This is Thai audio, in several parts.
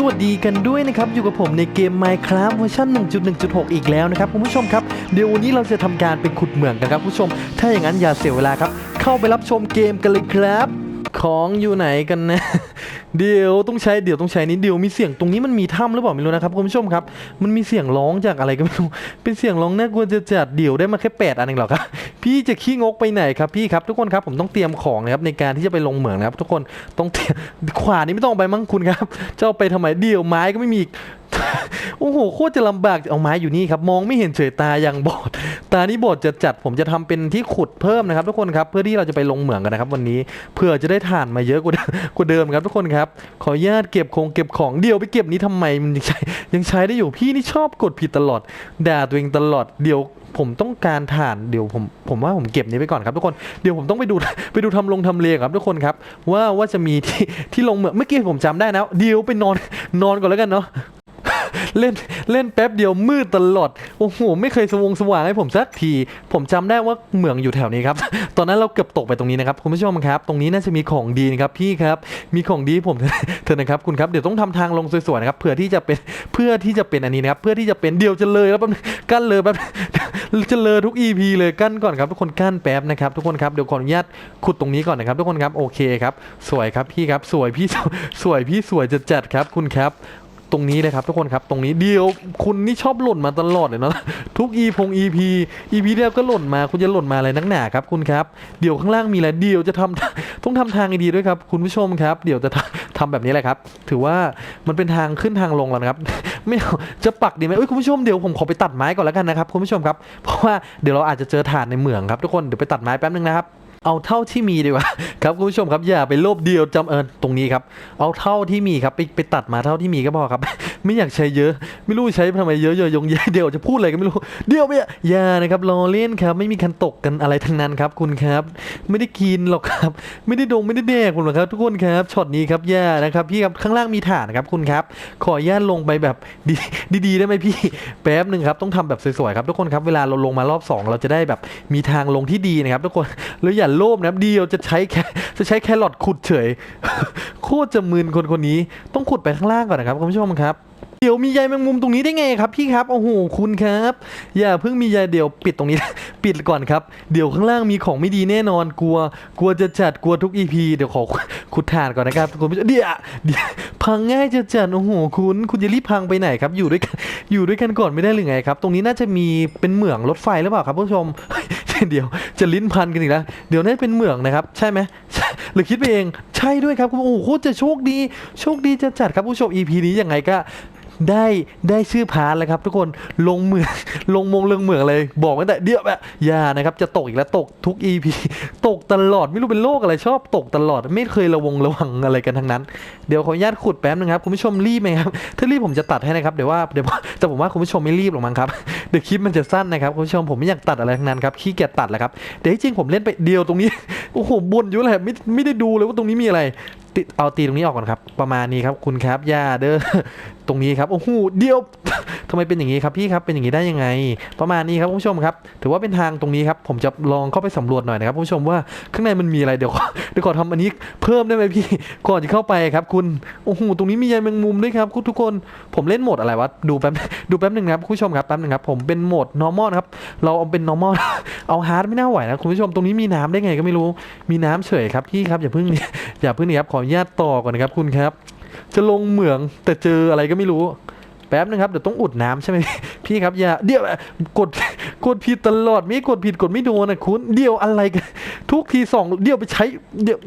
สวัสดีกันด้วยนะครับ อยู่กับผมในเกม Minecraft เวอร์ชัน1.1.6 อีกแล้วนะครับคุณผู้ชมครับ เดี๋ยววันนี้เราจะทำการเป็นขุดเหมืองกันครับคุณผู้ชม ถ้าอย่างนั้นอย่าเสียเวลาครับ เข้าไปรับชมเกมกันเลยครับ ของอยู่ไหนกันนะเดี๋ยวต้องใช้เดี๋ยวต้องใช้นี้เดี๋ยวมีเสียงตรงนี้มันมีถ้ำหรือเปล่าไม่รู้นะครับคุณผู้ชมครับ มันมีเสียงร้องจากอะไรก็ไม่รู้เป็นเสียงร้องน่ากลัวจะจัดเดี๋ยวได้มาแค่แปดอันเองหรอครับพี่จะขี้งกไปไหนครับพี่ครับทุกคนครับผมต้องเตรียมของนะครับในการที่จะไปลงเหมืองนะครับทุกคนต้องเตรียมขวานนี้ไม่ต้องไปมั้งคุณครับจะเอาไปทำไมเดี๋ยวไม้ก็ไม่มีโอ้โหโคตรจะลำบากเอาไม้อยู่นี่ครับมองไม่เห็นเฉยตาอย่างบอด ตานี่บอดจะจัดผมจะทำเป็นที่ขุดเพิ่มนะครับ ทุกคนครับเพื่อที่เราจะไปลงเหมืองกันนะครับ วันนี้เพื่อจะได้ถ่านมาเยอะกว่าเดิมครับทุกคนครับขออนุญาตเก็บคงเก็บของเดียวไปเก็บนี้ทำไมมันยังใช้ยังใช้ได้อยู่พี่นี่ชอบกดผิดตลอด ด่าตัวเองตลอดเดี๋ยวผมต้องการถ่านเดี๋ยวผมผมว่าผมเก็บนี้ไปก่อนครับทุกคนเดี๋ยวผมต้องไปดูไปดูทำลงทำเลครับทุกคนครับ ว่าว่าจะมีที่ที่ลงเหมืองเมื่อกี้ผมจำได้นะเดี๋ยวไปนอนนอนก่อนแล้วกันเนาะ เล่นเล่นแป๊บเดียวมืดตลอด โอ้โห ไม่เคยสวงสว่างให้ผมสักที ผมจำได้ว่าเหมืองอยู่แถวนี้ครับ ตอนนั้นเราเกือบตกไปตรงนี้นะครับคุณผู้ชมครับ ตรงนี้น่าจะมีของดีนะครับพี่ครับ มีของดีผมเถอะนะครับคุณครับเดี๋ยวต้องทำทางลงสวยๆนะครับเพื่อที่จะเป็นเพื่อที่จะเป็นอันนี้นะครับเพื่อที่จะเป็นเดียวจะเลยแล้วแป๊บกั้นเลยแป๊บจะเลยทุก EP เลยกั้นก่อนครับทุกคนกั้นแป๊บนะครับทุกคนครับเดี๋ยวขออนุญาตขุดตรงนี้ก่อนนะครับ ทุกคนครับโอเคครับ สวยครับพี่ครับสวยพี่สวยพี่สวยจะจัดครับคุณครับ ตรงนี้เลยครับทุกคนครับตรงนี้เดียวคุณนี่ชอบหล่นมาตลอดเลยเนาะทุก e พง EP EP เดียวก็หล่นมาคุณจะหล่นมาอะไรนักหนาครับคุณครับเดี๋ยวข้างล่างมีอะไรเดียวจะทำต้องทำทางดีด้วยครับคุณผู้ชมครับ เดี๋ยวจะทำทำแบบนี้แหละครับ ถือว่ามันเป็นทางขึ้นทางลงแล้วนะครับไม่เอาจะปักดีไหมเอ้ยคุณผู้ชมเดี๋ยวผมขอไปตัดไม้ก่อนแล้วกันนะครับคุณผู้ชมครับเพราะว่าเดี๋ยวเราอาจจะเจอถานในเหมืองครับทุกคนเดี๋ยวไปตัดไม้แป๊บนึงนะครับ เอาเท่าที่มีดีกว่าครับคุณผู้ชมครับอย่าไปโลภเดียวจำเอิญตรงนี้ครับเอาเท่าที่มีครับไปไปตัดมาเท่าที่มีก็พอครับไม่อยากใช้เยอะ ไม่รู้ใช้ทำไมเยอะเยอะยงเยอะเดี๋ยวจะพูดอะไรก็ไม่รู้เดี๋ยวไปอะอย่านะครับรอเล่นครับ ไม่มีคันตกกันอะไรทั้งนั้นครับคุณครับ ไม่ได้กินหรอกครับ ไม่ได้ดงไม่ได้แดกคุณหรอกครับ ทุกคนครับช็อตนี้ครับย่านะครับพี่ครับข้างล่างมีฐานครับคุณครับ ขอญาตลงไปแบบดีดีๆได้ไหมพี่แป๊บหนึ่งครับต้องทำแบบสวยๆครับทุกคนครับเวลาเราลงมารอบสองเราจะได้แบบมีทางลงที่ดีนะครับ ทุกคนแล้วอย่าโลภนะครับเดียวจะใช้แค่จะใช้แครอทขุดเฉยโคตรจะมึนคนคนนี้ต้องขุดไปข้างล่างก่อนนะครับคุณผู้ชมครับ เดี๋ยวมีใยแมงมุมตรงนี้ได้ไงครับพี่ครับโอ้โหคุณครับ อย่าเพิ่งมีใยเดี๋ยวปิดตรงนี้ ปิดก่อนครับ เดี๋ยวข้างล่างมีของไม่ดีแน่นอนกลัว กลัวจะจัดกลัวทุกอีพีเดี๋ยวขอขุดฐานก่อนนะครับคุณผู้ชมเดี๋ยวเดี๋ยวพังง่ายจะจัดโอ้โหคุณ คุณจะรีบพังไปไหนครับ อยู่ด้วยกันอยู่ด้วยกันก่อนไม่ได้หรือไงครับ ตรงนี้น่าจะมีเป็นเหมืองรถไฟหรือเปล่าครับผู้ชมเดี๋ยวจะลิ้นพันกันอีกแล้วเดี๋ยวน่าจะเป็นเหมืองนะครับ ใช่ไหมหรือคิดไปเองใช่ด้วยครับคุณโอ้โหจะโชคดี โชคดีจะจัดครับผู้ชม EP นี้ยังไงก็ ได้ได้ชื่อพาร์ทแล้วครับ ทุกคนลงเหมืองลงมงเรืองเหมืองเลย บอกไว้แต่เดี๋ยวแบบอย่านะครับ จะตกอีกแล้วตกทุก EP ตกตลอดไม่รู้เป็นโรคอะไรชอบตกตลอด ไม่เคยระวงระวังอะไรกันทั้งนั้น เดี๋ยวขออนุญาตขุดแป๊บนึงครับคุณผู้ชมรีบไหมครับถ้ารีบผมจะตัดให้นะครับเดี๋ยวว่าเดี๋ยวแต่ผมว่าคุณผู้ชมไม่รีบหรอกมั้งครับเดี๋ยวคลิปมันจะสั้นนะครับคุณผู้ชมผมไม่อยากตัดอะไรทั้งนั้นครับขี้เกียจตัดแหละครับเดี๋ยวจริงผมเล่นไปเดียวตรงนี้โอ้โหบ่นอยู่แหละไม่ไม่ได้ดูเลยว่าตรงนี้มีอะไร เอาตีตรงนี้ออกก่อนครับ ประมาณนี้ครับคุณครับอย่าเด้อตรงนี้ครับโอ้โหเดียวทำไมเป็นอย่างนี้ครับพี่ครับเป็นอย่างนี้ได้ยังไง ประมาณนี้ครับคุณผู้ชมครับ ถือว่าเป็นทางตรงนี้ครับ ผมจะลองเข้าไปสำรวจหน่อยนะครับคุณผู้ชมว่าข้างในมันมีอะไรเดี๋ยวเดี๋ยวขอทำอันนี้เพิ่มได้ไหมพี่ก่อนจะเข้าไปครับ คุณโอ้โหตรงนี้มีใยแมงมุมด้วยครับคุณทุกคนผมเล่นโหมดอะไรวะดูแป๊บดูแป๊บหนึ่งครับคุณผู้ชมครับแป๊บหนึ่งครับผมเป็นโหมด normal ครับเราเอาเป็น normal เอา hard ไม่น่าไหวนะคุณผู้ชมตรงนี้มีน้ำได้ไงก็ไม่รู้มีน้ำเฉยครับพี่ครับอย่าเพิ่งอย่าเพิ่งนี่ครับขออนญาตต่อก่อนนะครับคุณครับ จะลงเหมืองแต่เจออะไรก็ไม่รู้ แป๊บนึงครับเดี๋ยวต้องอุดน้ำใช่ไหมพี่ครับอย่าเดี๋ยวกดกดผิดตลอดไม่กดผิดกดไม่โดนนะคุณเดี๋ยวอะไรกันทุกทีสองเดี๋ยวไปใช้เดี๋ยว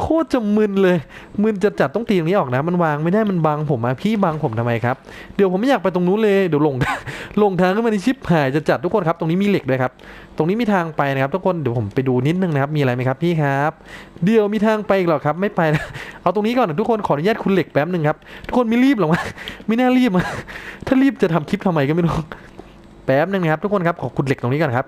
โคตรจะมึนเลย มึนจะจัดต้องตีตรงนี้ออกนะ มันวางไม่ได้มันบังผมอะพี่บังผมทำไมครับเดี๋ยวผมไม่อยากไปตรงนู้นเลยเดี๋ยวลงลงทางขึ้นมาในชิปหายจะจัดทุกคนครับ ตรงนี้มีเหล็กด้วยครับ ตรงนี้มีทางไปนะครับ ทุกคนเดี๋ยวผมไปดูนิดนึงนะครับ มีอะไรไหมครับพี่ครับ เดี๋ยวมีทางไปอีกหรอครับไม่ไปนะเอาตรงนี้ก่อนนะทุกคนขออนุญาตคุณเหล็กแป๊บหนึ่งครับทุกคนไม่รีบหรอกมั้ยไม่น่ารีบถ้ารีบจะทำคลิปทำไมก็ไม่รู้แป๊บนึงนะครับทุกคนครับขอขุดเหล็กตรงนี้ก่อนครับ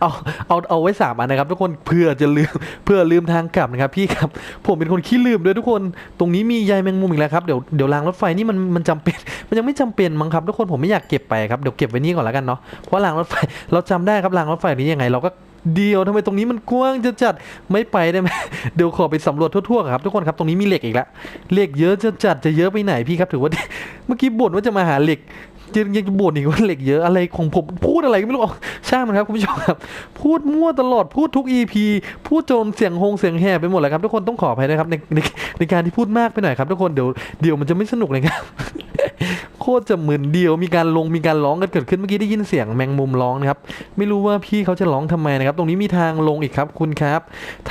เอาเอาเอาไว้สามอันนะครับทุกคนเพื่อจะลืมเพื่อลืมทางกลับนะครับพี่ครับผมเป็นคนขี้ลืมด้วยทุกคนตรงนี้มีใยแมงมุมอีกแล้วครับเดี๋ยวเดี๋ยวรางรถไฟนี่มันมันจำเป็นมันยังไม่จำเป็นมั้งครับทุกคนผมไม่อยากเก็บไปครับเดี๋ยวเก็บไว้นี่ก่อนแล้วกันเนาะเพราะรางรถไฟเราจำได้ครับรางรถไฟนี้ยังไงเราก็เดียวทำไมตรงนี้มันกว้างจะจัดไม่ไปได้ไหมเดี๋ยวขอไปสำรวจทั่วๆครับทุกคนครับตรงนี้มีเหล็กอีกแล้วเหล็กเยอะจะจัดจะเยอะไปไหนพี่ครับถือว่าเมื่อกี้บ่นว่าจะมาหาเหล็ก ยังยังจะบ่นอีกว่าเหล็กเยอะอะไรของผมพูดอะไรก็ไม่รู้เอาช่างมันครับคุณผู้ชมครับ พูดมั่วตลอดพูดทุก EP พูดจนเสียงหงเสียงแหบไปหมดเลยครับทุกคนต้องขออภัยนะครับในในในการที่พูดมากไปหน่อยครับทุกคนเดี๋ยวเดี๋ยวมันจะไม่สนุกเลยครับโคตรจะมึนเดียวมีการลงมีการร้องกันเกิดขึ้นเมื่อกี้ได้ยินเสียงแมงมุมร้องนะครับไม่รู้ว่าพี่เขาจะร้องทำไมนะครับ ตรงนี้มีทางลงอีกครับคุณครับ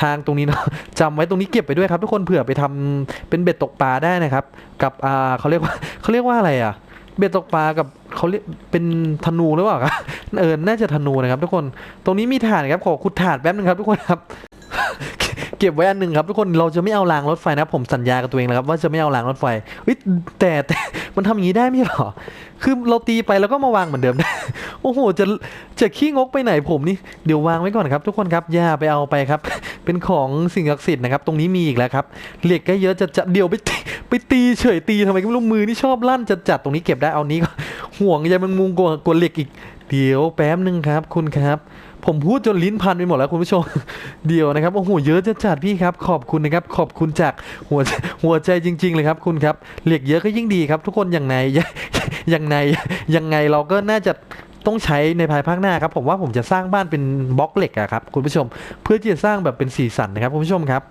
ทางตรงนี้เนาะจำไว้ตรงนี้เก็บไปด้วยครับ ทุกคนเผื่อไปทำเป็นเบ็ดตกปลาได้นะครับ กับอ่าเขาเรียกว่าเขาเรียกว่าอะไรอะ เบ็ดตกปลากับเขาเรียกเป็นธนูหรือเปล่าครับเออน่าจะธนูนะครับ ทุกคนตรงนี้มีถ่านครับขอขุดถานแป๊บนึงครับ ทุกคนครับ เก็บไว้อันหนึ่งครับทุกคนเราจะไม่เอารางรถไฟนะผมสัญญากับตัวเองนะครับว่าจะไม่เอารางรถไฟเฮ้ยแต่แต่มันทำอย่างนี้ได้ไหมหรอคือเราตีไปแล้วก็มาวางเหมือนเดิมได้โอ้โหจะจะขี้งกไปไหนผมนี่เดี๋ยววางไว้ก่อนครับ ทุกคนครับอย่าไปเอาไปครับ เป็นของสิ่งศักดิ์สิทธิ์นะครับตรงนี้มีอีกแล้วครับเหล็กก็เยอะจะจะเดี๋ยวไปไปตีเฉยตีทำไมก็ไม่รู้มือนี่ชอบลั่นจะจัดตรงนี้เก็บได้เอานี้ก็ห่วงใยแมงมุมกว่ากว่าเหล็กอีกเดี๋ยวแป๊บนึงครับ คุณครับ ผมพูดจนลิ้นพันไปหมดแล้วคุณผู้ชม เดียวนะครับ โอ้โห เยอะจะจัดพี่ครับ ขอบคุณนะครับ ขอบคุณจากหัวหัวใจจริง ๆ เลยครับคุณครับเหล็กเยอะก็ยิ่งดีครับ ทุกคนอย่างในอย่างไหนยังไงเราก็น่าจะ ต้องใช้ในภายภาคหน้าครับผมว่าผมจะสร้างบ้านเป็นบล็อกเหล็กอะครับคุณผู้ชมเพื่อที่จะสร้างแบบเป็นสีสันนะครับคุณผู้ชมครับ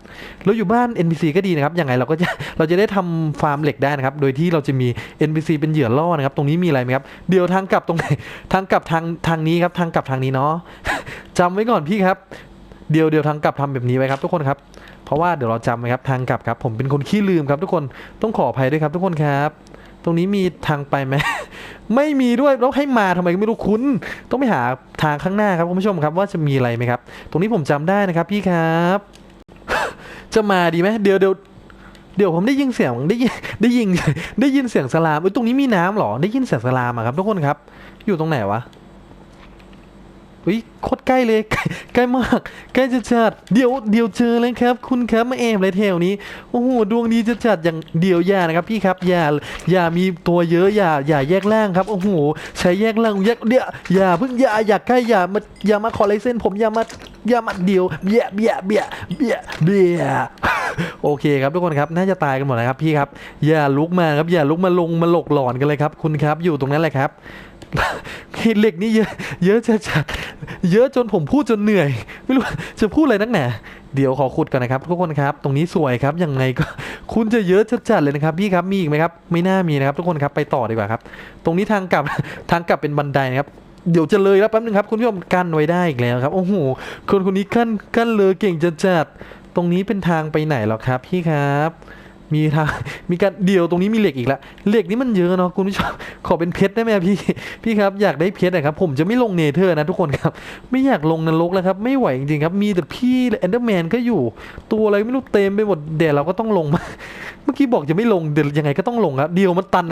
แล้วอยู่บ้าน NPC ก็ดีนะครับยังไงเราก็จะเราจะได้ทำฟาร์มเหล็กได้นะครับโดยที่เราจะมี NPC เป็นเหยื่อล่อนะครับตรงนี้มีอะไรไหมครับเดี๋ยวทางกลับตรงไหนทางกลับทางทางนี้ครับทางกลับทางนี้เนาะจำไว้ก่อนพี่ครับเดี๋ยวเดี๋ยวทางกลับทำแบบนี้ไว้ครับทุกคนครับเพราะว่าเดี๋ยวเราจำไว้ครับทางกลับครับผมเป็นคนขี้ลืมครับทุกคนต้องขออภัยด้วยครับทุกคนครับ ตรงนี้มีทางไปไหม ไม่มีด้วยแล้วให้มาทำไมก็ไม่รู้คุณต้องไปหาทางข้างหน้าครับคุณผู้ชมครับว่าจะมีอะไรไหมครับ ตรงนี้ผมจำได้นะครับพี่ครับ จะมาดีไหมเดี๋ยวเดี๋ยวเดี๋ยวผมได้ยินเสียงได้ยินได้ยินได้ยินเสียงสลามเอ้ยตรงนี้มีน้ำหรอได้ยินเสียงสลามอะครับทุกคนครับ อยู่ตรงไหนวะ อุ้ยโคตรใกล้เลยใกล้มากใกล้จะจัดเดี๋ยวเดี๋ยวเจอเลยครับ คุณครับมาแอบเลยแถวนี้โอ้โหดวงดีจะจัดอย่างเดี๋ยวอย่านะครับพี่ครับอย่าอย่ามีตัวเยอะอย่าอย่าแยกล่างครับโอ้โหใช้แยกล่างแยกเดี๋ยวอย่าเพิ่งอย่าอย่าใกล้อย่ามาอย่ามาขอลายเส้นผมอย่ามาอย่ามาเดียวเบี้ยเบี้ยเบี้ยเบี้ยเบี้ยโอเคครับทุกคนครับน่าจะตายกันหมดนะครับพี่ครับ อย่าลุกมาครับอย่าลุกมาลงมาหลกหลอนกันเลยครับ คุณครับอยู่ตรงนั้นแหละครับ เหล็กนี่เยอะเยอะจะจัดเยอะจนผมพูดจนเหนื่อย ไม่รู้จะพูดอะไรนักหนาเดี๋ยวขอขุดก่อนนะครับทุกคนครับ ตรงนี้สวยครับยังไงก็คุณจะเยอะจะจัดเลยนะครับพี่ครับมีอีกไหมครับ ไม่น่ามีนะครับทุกคนครับไปต่อดีกว่าครับ ตรงนี้ทางกลับทางกลับเป็นบันไดนะครับเดี๋ยวจะเลยแล้วแป๊บนึงครับ คุณผู้ชมกั้นไว้ได้อีกแล้วครับโอ้โหคนคนนี้กั้นกั้นเลยเก่งจะจัดตรงนี้เป็นทางไปไหนหรอครับพี่ครับ มีทางมีการเดี่ยวตรงนี้มีเหล็กอีกแล้วเหล็กนี่มันเยอะเนาะคุณผู้ชมขอเป็นเพชรได้ไหมพี่พี่ครับอยากได้เพชรนะครับผมจะไม่ลงเนเธอร์นะทุกคนครับ ไม่อยากลงนรกแล้วครับไม่ไหวจริงๆครับมีแต่พี่แอนเดอร์แมนก็อยู่ ตัวอะไรไม่รู้เต็มไปหมดเดี๋ยวเราก็ต้องลงมา มื่อกี้บอกจะไม่ลงเดี๋ยวยังไงก็ต้องลงครับเดียวมันตัน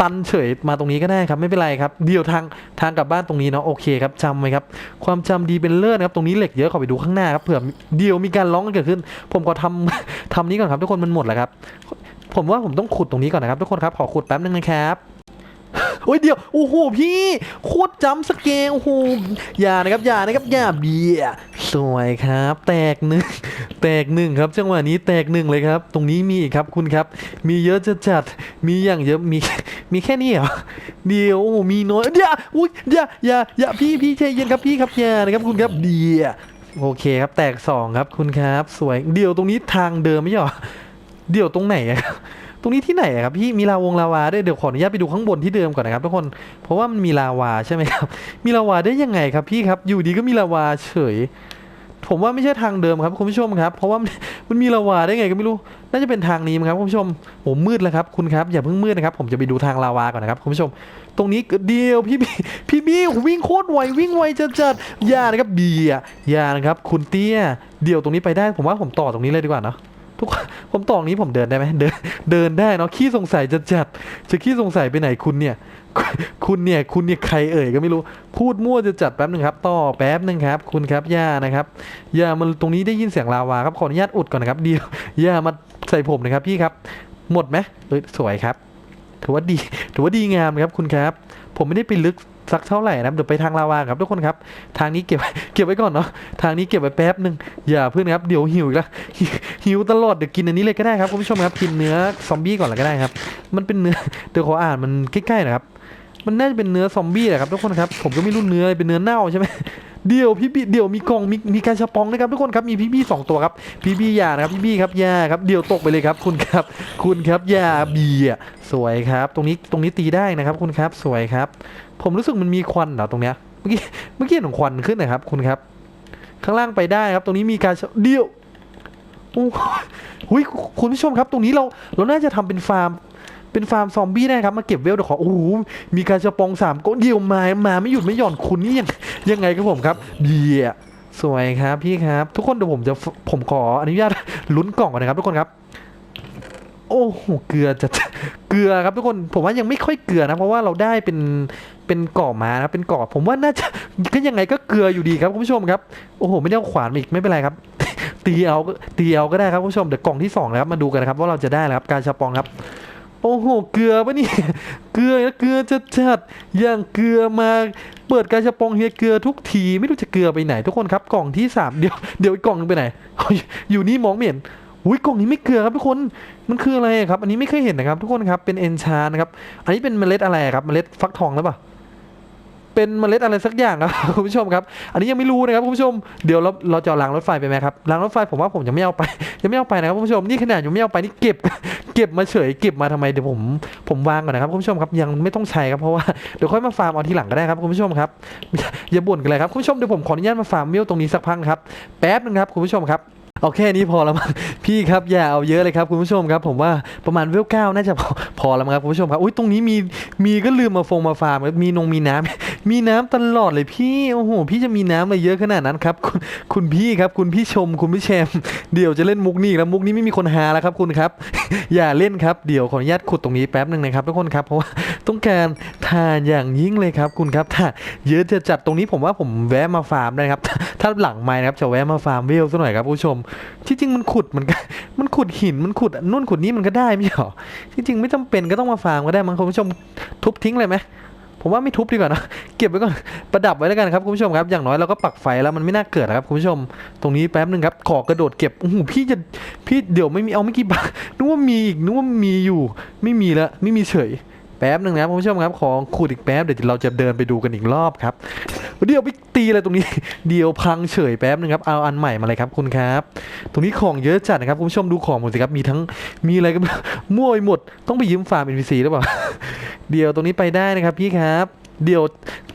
ตันเฉยมาตรงนี้ก็ได้ครับไม่เป็นไรครับ เดียวทางทางกลับบ้านตรงนี้เนาะโอเคครับจำไว้ครับความจำดีเป็นเลิศนะครับตรงนี้เหล็กเยอะขอไปดูข้างหน้าครับเผื่อเดียวมีการร้องกันเกิดขึ้น ผมก็ทำทำนี้ก่อนครับทุกคนมันหมดแล้วครับผมว่าผมต้องขุดตรงนี้ก่อนนะครับทุกคนครับขอขุดแป๊บนึงนะครับ โอ้ยเดี๋ยว โอ้โหพี่โคตรจำสเกลโอ้โหอย่านะครับอย่านะครับอย่าเบียสวยครับ แตกหนึ่งแตกหนึ่งครับ จังหวะนี้แตกหนึ่งเลยครับ ตรงนี้มีอีกครับคุณครับ มีเยอะจะจัดมีอย่างเยอะมีมีแค่นี้เหรอเดี๋ยวโอ้โหมีน้อยเดี๋ยวอุ้ยอย่าอย่าอย่าพี่พี่ใจเย็นครับพี่ครับอย่านะครับคุณครับเดียวโอเคครับ แตกสองครับคุณครับ สวยเดี๋ยวตรงนี้ทางเดิมไม่ใช่เหรอเดี๋ยวตรงไหนอะครับ ตรงนี้ที่ไหนอะครับพี่มีลาวงลาวาด้วยเดี๋ยวขออนุญาตไปดูข้างบนที่เดิมก่อนนะครับทุกคนเพราะว่ามันมีลาวาใช่ไหมครับ มีลาวาได้ยังไงครับพี่ครับอยู่ดีก็มีลาวาเฉย ผมว่าไม่ใช่ทางเดิมครับคุณผู้ชมครับ เพราะว่ามันมีลาวาได้ไงก็ไม่รู้ น่าจะเป็นทางนี้มั้งครับคุณผู้ชมโอ้มืดแล้วครับคุณครับอย่าเพิ่งมืดนะครับผมจะไปดูทางลาวาก่อนนะครับคุณผู้ชม ตรงนี้เดียวพี่พี่พี่บี้วิ่งโคตรไววิ่งไวจัดจัดๆยานะครับเบียยานะครับคุณเตี้ยเดี๋ยวตรงนี้ไปได้ผมว่าผมต่อตรงนี้เลยดีกว่าเนาะ ทุกผมต่อตรงนี้ผมเดินได้ไหมเดินเดินได้เนาะขี้สงสัยจะจัดจะขี้สงสัยไปไหนคุณเนี่ย คุณเนี่ยคุณเนี่ยใครเอ่ยก็ไม่รู้พูดมั่วจะจัดแป๊บนึงครับ ต่อแป๊บนึงครับ คุณครับย่านะครับย่ามันตรงนี้ได้ยินเสียงลาวาครับขออนุญาตอุดก่อนนะครับเดียวย่ามาใส่ผมนะครับพี่ครับ หมดไหมเอ้ยสวยครับถือว่าดีถือว่าดีงามครับคุณครับ ผมไม่ได้ไปลึกสักเท่าไหร่นะเดี๋ยวไปทางลาวาครับทุกคนครับ ทางนี้เก็บเก็บไว้ก่อนเนาะทางนี้เก็บไว้แป๊บหนึ่งอย่าเพื่อนครับเดี๋ยวหิวอีกแล้ว หิวตลอดเดี๋ยวกินอันนี้เลยก็ได้ครับคุณผู้ชมครับกินเนื้อซอมบี้ก่อนเลยก็ได้ครับ มันเป็นเนื้อเดี๋ยวขออ่านมันใกล้ๆนะครับมันน่าจะเป็นเนื้อซอมบี้แหละครับทุกคนครับผมก็ไม่รู้เนื้อเป็นเนื้อเน่าใช่ไหมเดี๋ยวพี่บี้เดี๋ยวมีกล่องมีมีการชะปองนะครับทุกคนครับมีพี่บี้สองตัวครับพี่บี้ยานะครับพี่บี้ครับยาครับเดี๋ยวตกไปเลยครับคุณครับ คุณครับยาเบียสวยครับ ตรงนี้ตรงนี้ตีได้นะครับ คุณครับสวยครับ ผมรู้สึกมันมีควันเหรอตรงเนี้ยเมื่อกี้เมื่อกี้เห็นควันขึ้นนะครับ คุณครับ ข้างล่างไปได้ครับ ตรงนี้มีการชะเดี๋ยว โอ้โหหุยคุณผู้ชมครับ ตรงนี้เราเราน่าจะทำเป็นฟาร์มเป็นฟาร์มซอมบี้ได้ครับมาเก็บเวลเดี๋ยวขอโอ้โหมีการชะปองสามก้นเดียวมามาไม่หยุดไม่หย่อนคุณนี่ยังยังไงครับผมครับเบียสวยครับพี่ครับ ทุกคนเดี๋ยวผมจะผมขออนุญาตลุ้นกล่องก่อนนะครับ ทุกคนครับ โอ้โหเกลือจะเกลือครับทุกคนผมว่ายังไม่ค่อยเกลือนะ เพราะว่าเราได้เป็นเป็นก่อมานะเป็นก่อผมว่าน่าจะก็ยังไงก็เกลืออยู่ดีครับคุณผู้ชมครับ โอ้โห ไม่ได้ขวานอีกไม่เป็นไรครับ ตีเอาตีเอาก็ได้ครับคุณผู้ชมเดี๋ยวกล่องที่สองนะครับมาดูกันนะครับว่าเราจะได้แล้วครับการชะปองครับโอ้โห เกลือปะนี่ เกลือเกลือจะจัดอย่างเกลือมาเปิดกรชบปองเฮียเกลือทุกทีไม่รู้จะเกลือไปไหนทุกคนครับกล่องที่สามเดี๋ยวเดี๋ยวกล่องนึงไปไหน อยู่นี่มองไม่เห็นอุ้ยกล่องนี้ไม่เกลือครับทุกคนมันคืออะไรครับ อันนี้ไม่เคยเห็นนะครับ ทุกคนครับเป็นเอนชานะครับ อันนี้เป็นเมล็ดอะไรครับเมล็ดฟักทองหรือเปล่า เป็นเมล็ดอะไรสักอย่างครับคุณผู้ชมครับ อันนี้ยังไม่รู้นะครับคุณผู้ชม เดี๋ยวเราเราจะเอางรถไฟไปไหมครับรางรถไฟผมว่าผมจะไม่เอาไปจะไม่เอาไปนะครับคุณผู้ชม นี่ขนาดยังไม่เอาไปนี่เก็บ เก็บมาเฉยเก็บมาทำไมเดี๋ยวผมผมวางก่อนนะครับคุณผู้ชมครับยังไม่ต้องใช้ครับเพราะว่าเดี๋ยวค่อยมาฟาร์มเอาทีหลังก็ได้ครับคุณผู้ชมครับอย่าบ่นกันเลยครับคุณผู้ชมเดี๋ยวผมขออนุญาตมาฟาร์มเวลตรงนี้สักพักครับแป๊บนึงครับคุณผู้ชมครับเอาแค่นี้พอแล้วมั้งพี่ครับอย่าเอาเยอะเลยครับคุณผู้ชมครับ ผมว่าประมาณเวลเก้าน่าจะพอพอแล้วมั้งครับคุณผู้ชมครับอุ้ยตรงนี้มีมีก็ลืมมาฟงมาฟาร์มมีนงมีน้ำ มีน้ำตลอดเลยพี่ โอ้โห พี่จะมีน้ำมาเยอะขนาดนั้นครับ คุณคุณพี่ครับ คุณพี่ชม คุณพี่แชมป์เดี๋ยวจะเล่นมุกนี้อีกแล้วมุกนี้ไม่มีคนหาแล้วครับคุณครับ อย่าเล่นครับ เดี๋ยวขออนุญาตขุดตรงนี้แป๊บหนึ่งนะครับทุกคนครับ เพราะว่าต้องการทานอย่างยิ่งเลยครับคุณครับถ้าเยอะจะจัดตรงนี้ผมว่าผมแวะมาฟาร์มได้ครับ ถ้าหลังไม้นะครับจะแวะมาฟาร์มเวลซะหน่อยครับผู้ชม ที่จริงมันขุดมันมันขุดหินมันขุดนู่นขุดนี้มันก็ได้ไม่หรอที่จริงไม่จำเป็นก็ต้องมาฟาร์มก็ได้มั้งคุณผู้ชมทุบทิ้งเลยไหม ผมว่าไม่ทุบดีกว่านะเก็บไว้ก่อนประดับไว้แล้วกันครับคุณผู้ชมครับอย่างน้อยเราก็ปักไฟแล้วมันไม่น่าเกิดนะครับคุณผู้ชม ตรงนี้แป๊บนึงครับขอกระโดดเก็บโอ้โหพี่จะพี่เดี๋ยวไม่มีเอาไม่กี่บาทนึกว่ามีอีกนึกว่ามีอยู่ ไม่มีแล้วไม่มีเฉย แป๊บหนึ่งนะครับคุณผู้ชมครับของขุดอีกแป๊บเดี๋ยวเราจะเดินไปดูกันอีกรอบครับเดี๋ยวไปตีอะไรตรงนี้ เดี๋ยวพังเฉยแป๊บหนึ่งครับเอาอันใหม่มาเลยครับคุณครับ ตรงนี้ของเยอะจัดนะครับคุณผู้ชมดูของหมดสิครับมีทั้งมีอะไรกันมั่วไปหมดต้องไปยืมฟาร์ม NPC หรือเปล่าเดี๋ยวตรงนี้ไปได้นะครับพี่ครับเดี๋ยว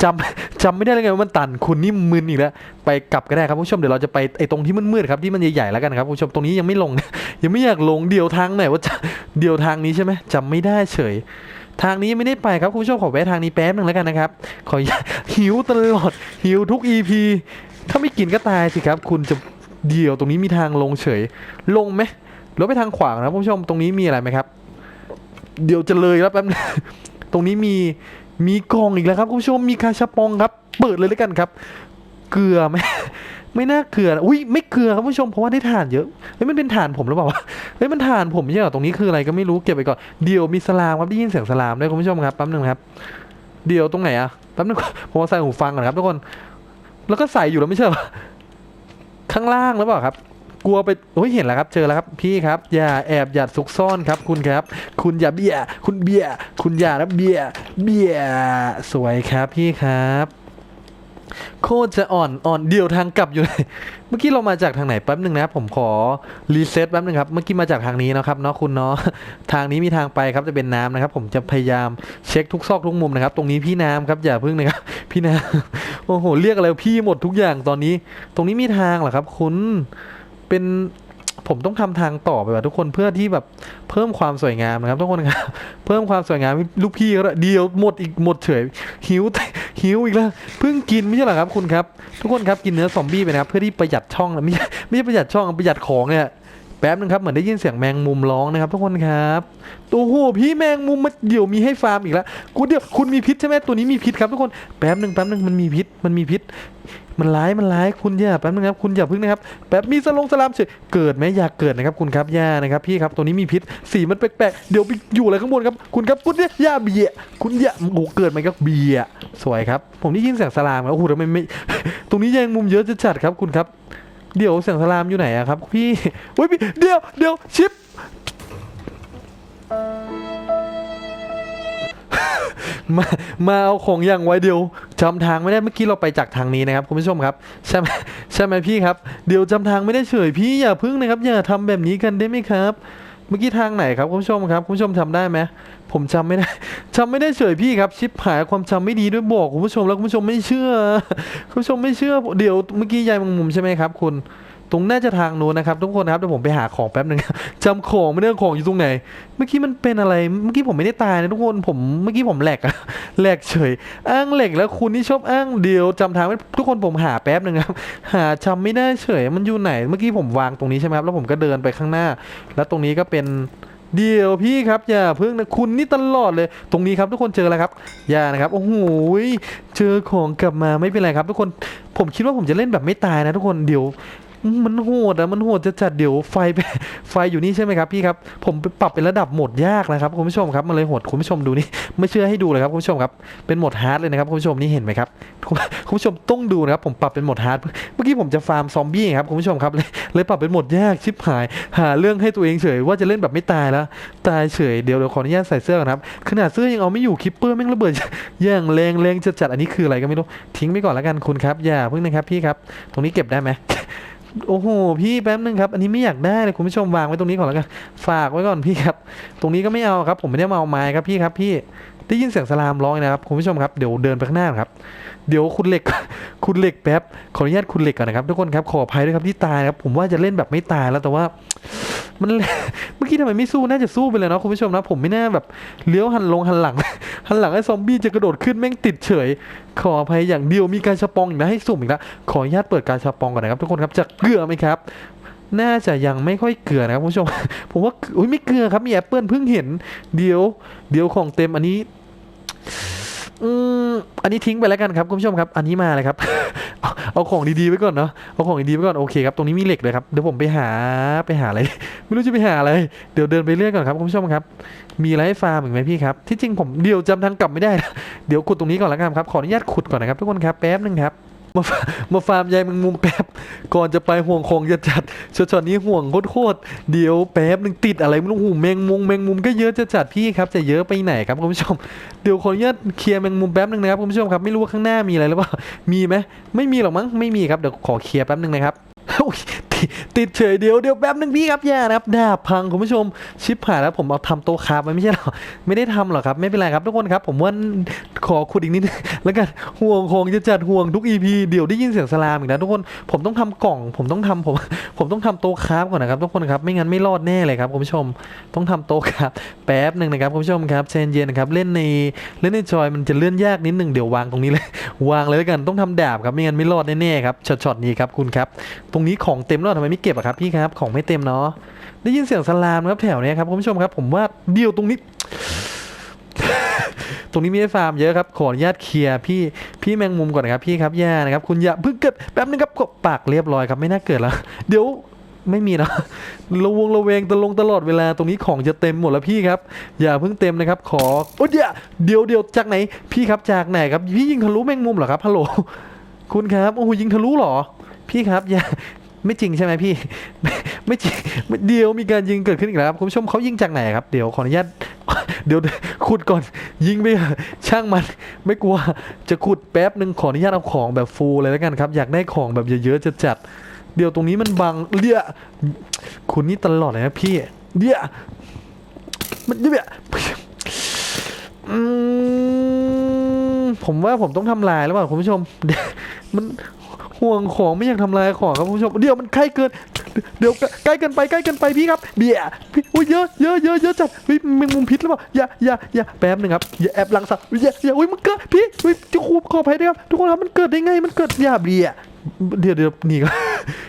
จำจำไม่ได้เลยไงว่ามันตันคุณนี่มึนอีกแล้วไปกลับก็ได้ครับคุณผู้ชมเดี๋ยวเราจะไปไอ้ตรงที่มืดๆครับที่มันใหญ่ๆแล้วกันครับคุณผู้ชมตรงนี้ยังไม่ลง ยังไม่อยากลงเดี๋ยวทางไหนว่าเดี๋ยวทางนี้ใช่ไหมจำไม่ได้เฉย ทางนี้ไม่ได้ไปครับคุณผู้ชมขอแวะทางนี้แป๊บหนึ่งแล้วกันนะครับ ขอหิวตลอดหิวทุก EP ถ้าไม่กินก็ตายสิครับ คุณจะเดี๋ยวตรงนี้มีทางลงเฉย ลงไหมรือไปทางขวางนะคุณผู้ชมตรงนี้มีอะไรไหมครับ เดี๋ยวจะเลยแล้วแป๊บนึงตรงนี้มีมีกล่องอีกแล้วครับคุณผู้ชมมีคาชาปองครับ เปิดเลยแล้วกันครับ เกลือไหม ไม่น่าเกลือนะอุ้ยไม่เกลือครับคุณผู้ชมเพราะว่าได้ถ่านเยอะเฮ้ยมันเป็นถ่านผมหรือเปล่าวะเฮ้ยมันถ่านผมเหรอตรงนี้คืออะไรก็ไม่รู้เก็บไปก่อนเดี๋ยวมีสลามครับได้ยินเสียงสลามด้วยคุณผู้ชมครับแป๊บนึงครับเดี๋ยวตรงไหนอะแป๊บนึงผมใส่หูฟังก่อนครับทุกคน แล้วก็ใส่อยู่แล้วไม่ใช่หรอข้างล่างหรือเปล่าครับกลัวไปโอ้ยเห็นแล้วครับ เจอแล้วครับ พี่ครับ อย่าแอบอย่าซุกซ่อนครับ คุณครับ คุณอย่าเบียคุณเบียคุณอย่านะเบียเบียสวยครับพี่ครับ โคตรจะอ่อนอ่อนเดียวทางกลับอยู่เลยเมื่อกี้เรามาจากทางไหนแป๊บหนึ่งนะผมขอรีเซ็ตแป๊บหนึ่งครับเมื่อกี้มาจากทางนี้นะครับเนาะคุณเนาะทางนี้มีทางไปครับจะเป็นน้ำนะครับ ผมจะพยายามเช็คทุกซอกทุกมุมนะครับ ตรงนี้พี่น้ำครับอย่าพึ่งนะครับพี่น้ำโอ้โหเรียกอะไรพี่หมดทุกอย่างตอนนี้ ตรงนี้มีทางเหรอครับ คุณเป็นผมต้องทำทางต่อไปว่ะทุกคนเพื่อที่แบบเพิ่มความสวยงามนะครับทุกคนครับเพิ่มความสวยงามลูกพี่ก็เดียวหมดอีกหมดเฉยหิว หิวอีกแล้วเพิ่งกินไม่ใช่หรอครับคุณครับ ทุกคนครับกินเนื้อซอมบี้ไปนะครับเพื่อที่ประหยัดช่องนะไม่ใช่ไม่ใช่ประหยัดช่องประหยัดของเนี่ย แป๊บนึงครับเหมือนได้ยินเสียงแมงมุมร้องนะครับทุกคนครับโอ้โหพี่แมงมุมมันเดี๋ยวมีให้ฟาร์มอีกแล้วกูเดี๋ยวคุณมีพิษใช่ไหมตัวนี้มีพิษครับทุกคนแป๊บนึงแป๊บนึงมันมีพิษมันมีพิษ มันร้ายมันร้ายคุณอย่าแป๊บนึงครับคุณอย่าพึ่งนะครับแป๊บมีสลงสลามเฉยเกิดไหมอยากเกิดนะครับคุณครับย่านะครับพี่ครับตัวนี้มีพิษสีมันแปลกๆเดี๋ยวไปอยู่อะไรข้างบนครับคุณครับคุณเนี่ยย่าเบียคุณอย่าโอ้เกิดไหมครับเบียสวยครับ ผมได้ยินเสียงสลามครับโอ้โหทำไมไม่ตรงนี้แยงมุมเยอะจะจัดครับคุณครับ เดี๋ยวเสียงสลามอยู่ไหนอะครับ พี่เฮ้ยพี่เดี๋ยวเดี๋ยวชิป มามาเอาของอย่างไว้เดียวจำทางไม่ได้เมื่อกี้เราไปจากทางนี้นะครับคุณผู้ชมครับใช่ไหมใช่ไหมพี่ครับเดี๋ยวจำทางไม่ได้เฉยพี่อย่าพึ่งนะครับอย่าทำแบบนี้กันได้ไหมครับ เมื่อกี้ทางไหนครับคุณผู้ชมครับคุณผู้ชมจำได้ไหม ผมจำไม่ได้จำไม่ได้เฉยพี่ครับชิปหายความจำไม่ดีด้วยบอกคุณผู้ชมแล้วคุณผู้ชมไม่เชื่อ คุณผู้ชมไม่เชื่อ เดี๋ยวเมื่อกี้ยายมังมุมใช่ไหมครับคุณตรงน่าจะทางโน้นนะครับทุกคนครับเดี๋ยวผมไปหาของแป๊บหนึ่งจำของไม่ได้ของอยู่ตรงไหน เมื่อกี้มันเป็นอะไรเมื่อกี้ผมไม่ได้ตายนะทุกคนผมเมื่อกี้ผมแหลกอะแหลกเฉย อ้างแหลกแล้วคุณนี่ชอบอ้างเดียวจำทางไม่ทุกคนผมหาแป๊บหนึ่งครับ หาจำไม่ได้เฉย มันอยู่ไหน เมื่อกี้ผมวางตรงนี้ใช่ไหมครับแล้วผมก็เดินไปข้างหน้า แล้วตรงนี้ก็เป็น เดี๋ยวพี่ครับอย่าเพิ่งนะคุณนี่ตลอดเลย ตรงนี้ครับทุกคนเจอแล้วครับอย่านะครับโอ้โหเจอของกลับมาไม่เป็นไรครับ ทุกคนผมคิดว่าผมจะเล่นแบบไม่ตายนะทุกคนเดี๋ยว มันโหดอะมันโหดจะจัดเดี๋ยวไฟไฟอยู่นี่ใช่ไหมครับพี่ครับ ผมปรับเป็นระดับโหมดยากนะครับคุณผู้ชมครับมันเลยโหดคุณผู้ชมดูนี่ไม่เชื่อให้ดูเลยครับคุณผู้ชมครับเป็นโหมดฮาร์ดเลยนะครับคุณผู้ชมนี่เห็นไหมครับคุณผู้ชมต้องดูนะครับผมปรับเป็นโหมดฮาร์ดเมื่อกี้ผมจะฟาร์มซอมบี้ครับคุณผู้ชมครับเลยเลยปรับเป็นโหมดยากชิบหาย หาเรื่องให้ตัวเองเฉยว่าจะเล่นแบบไม่ตายแล้ว ตายเฉยเดี๋ยวเดี๋ยวขออนุญาตใส่เสื้อก่อนครับขนาดเสื้อยังเอาไม่อยู่คิปเปอร์แม่งระเบิดอย่างแรงแรงจะจัดอันนี้คืออะไรก็ไม่รู้ทิ้งไปก่อนแล้วกันคุณครับอย่าเพิ่งนะครับพี่ครับ ตรงนี้เก็บได้ไหม โอ้โห พี่แป๊บนึงครับ อันนี้ไม่อยากได้เลยคุณผู้ชมวางไว้ตรงนี้ก่อนแล้วกัน ฝากไว้ก่อนพี่ครับ ตรงนี้ก็ไม่เอาครับ ผมไม่ได้มาเอาไม้ครับพี่ครับพี่ ได้ยินเสียงสลามร้องนะครับคุณผู้ชมครับ เดี๋ยวเดินไปข้างหน้าครับ เดี๋ยวคุณเหล็กคุณเหล็กแป๊บขออนุญาตคุณเหล็กก่อนนะครับทุกคนครับขออภัยด้วยครับที่ตายครับผมว่าจะเล่นแบบไม่ตายแล้วแต่ว่ามันเมื่อกี้ทำไมไม่สู้น่าจะสู้ไปเลยเนาะคุณผู้ชมนะผมไม่น่าแบบเลี้ยวหันลงหันหลัง หันหลังให้ซอมบี้จะกระโดดขึ้นแม่งติดเฉย ขออภัยอย่างเดียวมีการชะปองอีกนะให้สุ่มอีกแล้วขออนุญาตเปิดการชะปองก่อนนะครับทุกคนครับจะเกลือไหมครับน่าจะยังไม่ค่อยเกลือนะครับคุณผู้ชม ผมว่าอุ้ยไม่เกลือครับมีแอปเปิลเพิ่งเห็น เดี๋ยว เดี๋ยวของเต็มอันนี้ อืมอันนี้ทิ้งไปแล้วกันครับคุณผู้ชมครับ อันนี้มาเลยครับ เอาของดีๆไว้ก่อนเนาะเอาของดีๆไว้ก่อนโอเคครับตรงนี้มีเหล็กเลยครับเดี๋ยวผมไปหาไปหาอะไรไม่รู้จะไปหาอะไรเดี๋ยวเดินไปเรื่อยก่อนครับคุณผู้ชมครับ มีอะไรให้ฟาร์มอีกไหมพี่ครับที่จริงผมเดี๋ยวจำทางกลับไม่ได้ เดี๋ยวขุดตรงนี้ก่อนแล้วกันครับขออนุญาตขุดก่อนนะครับทุกคนครับแป๊บนึงครับ มาฟามาฟาร์มใยแมงมุมแป๊บ ก่อนจะไปห่วงของจะจัดช็อตนี้ห่วงโคตรเดี๋ยวแป๊บนึงติดอะไรไม่รู้หูแมงมุมแมงมุมก็เยอะจะจัดพี่ครับจะเยอะไปไหนครับคุณผู้ชมเดี๋ยวขออนุญาตเคลียร์แมงมุมแป๊บนึงนะครับคุณผู้ชมครับไม่รู้ว่าข้างหน้ามีอะไรหรือเปล่ามีไหมไม่มีหรอกมั้งไม่มีครับเดี๋ยวขอเคลียร์แป๊บนึงนะครับ ติดเฉยเดี๋ยวเดี๋ยวแป๊บนึงพี่ครับอย่นะครับดาบพังคุณผู้ชมชิปหายแล้วผมเอาทำโต๊ะคาฟไว้ไม่ใช่หรอไม่ได้ทำหรอกครับไม่เป็นไรครับทุกคนครับ ผมว่าขอขุดอีกนิดนึงแล้วกันห่วงของจะจัดห่วงทุก EP เดี๋ยวได้ยินเสียงสลามอีกนะทุกคนผมต้องทำกล่อง ผมต้องทำผมผมต้องทำโต๊ะคาฟก่อนนะครับทุกคนครับไม่งั้นไม่รอดแน่เลยครับคุณผู้ชมต้องทำโต๊ะครับแป๊บหนึ่งนะครับคุณผู้ชมครับเชนเย็นนะครับเล่นในเล่นในจอยมันจะเลื่อนยากนิดหนึ่งเดี๋ยววางตรงนี้เลยวางเลยแล้วกันต้องทำดาบครับไม่งั้นไม่รอดแน่ๆครับช็อตๆนี้ครับคุณครับ ตรงนี้ของเต็มแล้วทำไมไม่เก็บอะครับพี่ครับของไม่เต็มเนาะได้ยินเสียงสลามครับแถวเนี้ยครับคุณผู้ชมครับ ผมว่าเดียวตรงนี้ ตรงนี้มีฟาร์มเยอะครับขออนุญาตเคลียร์พี่พี่แมงมุมก่อนนะครับพี่ครับแย่นะครับ คุณอย่าเพิ่งเกิดแป๊บนึงครับกดปากเรียบร้อยครับไม่น่าเกิดแล้ว เดี๋ยวไม่มีเนาะระวงระเวงตะลงตลอดเวลาตรงนี้ของจะเต็มหมดแล้วพี่ครับ อย่าเพิ่งเต็มนะครับ ขอโอ้ยเดี๋ยวเดี๋ยวจากไหน พี่ครับจากไหนครับพี่ยิงทะลุแมงมุมเหรอครับฮัลโหลคุณครับโอ้โหยิงทะลุเหรอ พี่ครับอย่า ไม่จริงใช่ไหมพี่ ไม่จริงเดี๋ยวมีการยิงเกิดขึ้นอีกแล้วครับคุณผู้ชมเขายิงจากไหนครับ เดี๋ยวขออนุญาตเดี๋ยวขุดก่อนยิงไปช่างมันไม่กลัวจะขุดแป๊บหนึ่งขออนุญาตเอาของแบบฟูลเลยแล้วกันครับ อยากได้ของแบบเยอะๆจะจัดๆเดี๋ยวตรงนี้มันบังเดี๋ยคุณนี่ตลอดเลยนะพี่เดี๋ยมันเดี๋ยผมว่าผมต้องทำลายแล้วเปล่าคุณผู้ชมมันห่ ห่วงของไม่อยากทำลายของครับคุณผู้ชมเดี๋ยวมันใกล้เกิน เดี๋ยวใกล้เกินไปใกล้เกินไปพี่ครับเบียพี่อุ้ยเยอะเยอะเยอะเยอะจัดเฮ้ยแมงมุมพิษหรือเปล่าอย่าอย่าอย่าแป๊บหนึ่งครับอย่าแอบหลังสัตว์อย่าอย่าอุ้ยมันเกิดพี่อุ้ยจะคูบขออภัยด้วยครับทุกคนครับมันเกิดได้ไงมันเกิดอย่าเบีย เดี๋ยวเดี๋ยวหนีก่อน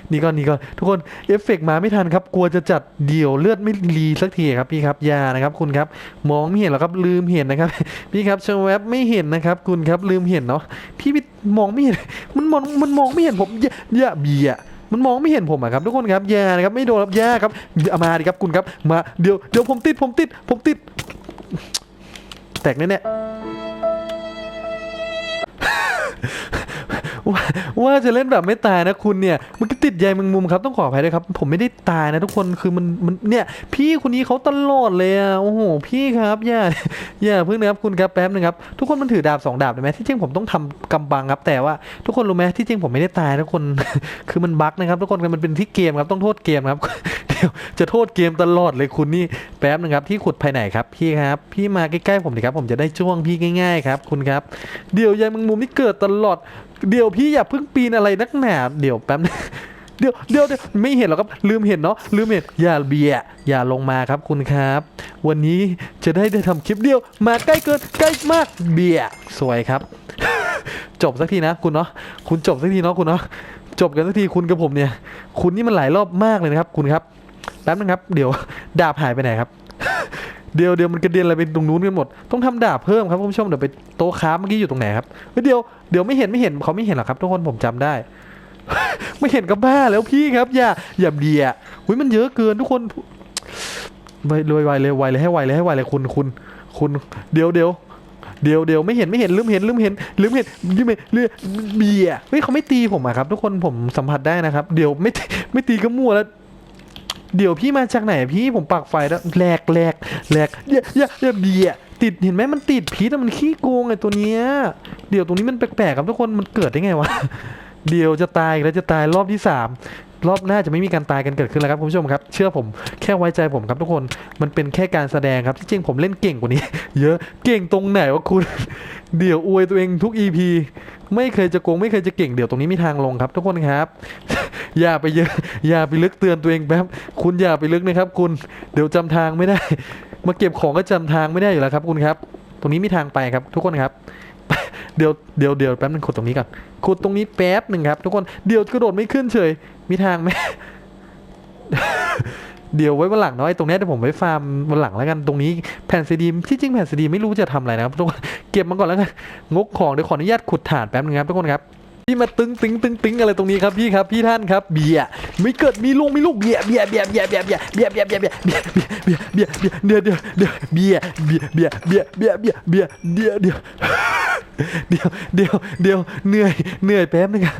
หนีก่อนหนีก่อนทุกคนเอฟเฟกต์มาไม่ทันครับ กลัวจะจัดเดี่ยวเลือดไม่รีสักทีครับพี่ครับยานะครับ คุณครับมองไม่เห็นหรอกครับลืมเห็นนะครับ พี่ครับชวแวบไม่เห็นนะครับ คุณครับลืมเห็นเนาะพี่ไม่มองไม่เห็นมันมองมันมองไม่เห็นผมอย่าอย่าเบียมันมองไม่เห็นผมอะครับทุกคนครับยานะครับไม่โดนครับยาครับเอามาดิครับคุณครับมาเดี๋ยวเดี๋ยวผมติดผมติดผมติด แตกแน่ๆ ว่าว่าจะเล่นแบบไม่ตายนะคุณเนี่ยมันก็ติดใยแมงมุมครับต้องขออภัยด้วยครับ ผมไม่ได้ตายนะทุกคนคือมันมันเนี่ย พี่คนนี้เขาตลอดเลยอะโอ้โหพี่ครับอย่าอย่าเพิ่งนะครับคุณครับแป๊บนึงครับทุกคนมันถือดาบสองดาบเลยไหมที่จริงผมต้องทำกำบังครับ แต่ว่าทุกคนรู้ไหมที่จริงผมไม่ได้ตายนะทุกคนคือมันบั๊กนะครับ ทุกคนมันเป็นที่เกมครับต้องโทษเกมครับเดี๋ยวจะโทษเกมตลอดเลยคุณนี่แป๊บนึงครับที่ขุดภายไหนครับพี่ครับ พี่มาใกล้ๆผมดิครับ ผมจะได้จ้วงพี่ง่ายๆครับคุณครับ เดี๋ยวยายแมงมุมนี่เกิดตลอด เดี๋ยวพี่อย่าเพิ่งปีนอะไรนักหนาเดี๋ยวแป๊บนึงเดี๋ยวเดี๋ยวเดี๋ยวไม่เห็นหรอกครับ ลืมเห็นเนาะลืมเห็นอย่าเบียอย่าลงมาครับคุณครับ วันนี้จะได้ได้ทำคลิปเดียว มาใกล้เกินใกล้มากเบียสวยครับ จบสักทีนะคุณเนาะคุณจบสักทีเนาะคุณเนาะจบกันสักทีคุณกับผมเนี่ย คุณนี่มันหลายรอบมากเลยนะครับ คุณครับแป๊บนึงครับ เดี๋ยวดาบหายไปไหนครับ เดี๋ยวเดี๋ยวมันกระเด็นอะไรไปตรงนู้นกันหมด ต้องทำดาบเพิ่มครับคุณผู้ชมเดี๋ยวไปโต๊ะค้าเมื่อกี้อยู่ตรงไหนครับเฮ้ยเดี๋ยวเดี๋ยวไม่เห็นไม่เห็นเขาไม่เห็นหรอกครับทุกคนผมจำได้ ไม่เห็นกับบ้าแล้วพี่ครับ อย่าอย่าเบียอุ้ยมันเยอะเกินทุกคนไวเลยไวเลยไวเลยให้ไวเลยให้ไวเลยคุณคุณคุณเดี๋ยวเดี๋ยวเดี๋ยวเดี๋ยวไม่เห็นไม่เห็นลืมเห็นลืมเห็นลืมเห็นลืมเห็นเรือเบียร์เฮ้ยเขาไม่ตีผมอะครับ ทุกคนผมสัมผัสได้นะครับ เดี๋ยวไม่ไม่ตีก็มั่วแล้ว เดี๋ยวพี่มาจากไหนพี่ผมปักไฟแล้วแหลกแหลกแหลกอย่าอย่าอย่าเบียติดเห็นไหมมันติดพิษอะมันขี้โกงไอ้ตัวเนี้ยเดี๋ยวตรงนี้มันแปลกๆครับทุกคนมันเกิดได้ไงวะเดี๋ยวจะตายแล้วจะตายรอบที่สามรอบหน้าจะไม่มีการตายกันเกิดขึ้นแล้วครับคุณผู้ชมครับ เชื่อผมแค่ไว้ใจผมครับทุกคนมันเป็นแค่การแสดงครับที่จริงผมเล่นเก่งกว่านี้ เยอะเก่งตรงไหนวะคุณ เดี๋ยวอวยตัวเองทุก EP ไม่เคยจะโกงไม่เคยจะเก่งเดี๋ยวตรงนี้มีทางลงครับทุกคนครับ อย่าไปเยอะอย่าไปลึกเตือนตัวเองแป๊บคุณอย่าไปลึกนะครับ คุณเดี๋ยวจำทางไม่ได้ มาเก็บของก็จำทางไม่ได้อยู่แล้วครับ คุณครับ ตรงนี้มีทางไปครับ ทุกคนครับเดี๋ยวเดี๋ยวเดี๋ยวแป๊บนึงขุดตรงนี้ก่อนขุดตรงนี้แป๊บหนึ่งครับ ทุกคนเดี๋ยวกระโดดไม่ขึ้นเฉย มีทางไหม เดี๋ยวไว้วันหลังเนาะไอ้ตรงนี้เดี๋ยวผมไว้ฟาร์มวันหลังแล้วกันตรงนี้แผ่นซีดีที่จริงแผ่นซีดีไม่รู้จะทำอะไรนะครับทุกคนเก็บมาก่อนแล้วกันงกของเดี๋ยวขออนุญาตขุดถ่านแป๊บนึงครับทุกคนครับ พี่มาตึงตึงตึงตึงอะไรตรงนี้ครับพี่ครับพี่ท่านครับเบียไม่เกิดมีลูกมีลูกเบียเบียเบียเบียเบียเบียเบียเบียเบียเบียเบียเบียเบียเบียเบียเดี๋ยเดียเดียเบียเบียเบียเบียเบียเบียเบียเดี๋ยวเดี๋ยวเดี๋ยวเดียวเดียวเหนื่อยเหนื่อยแป๊บนึงครับ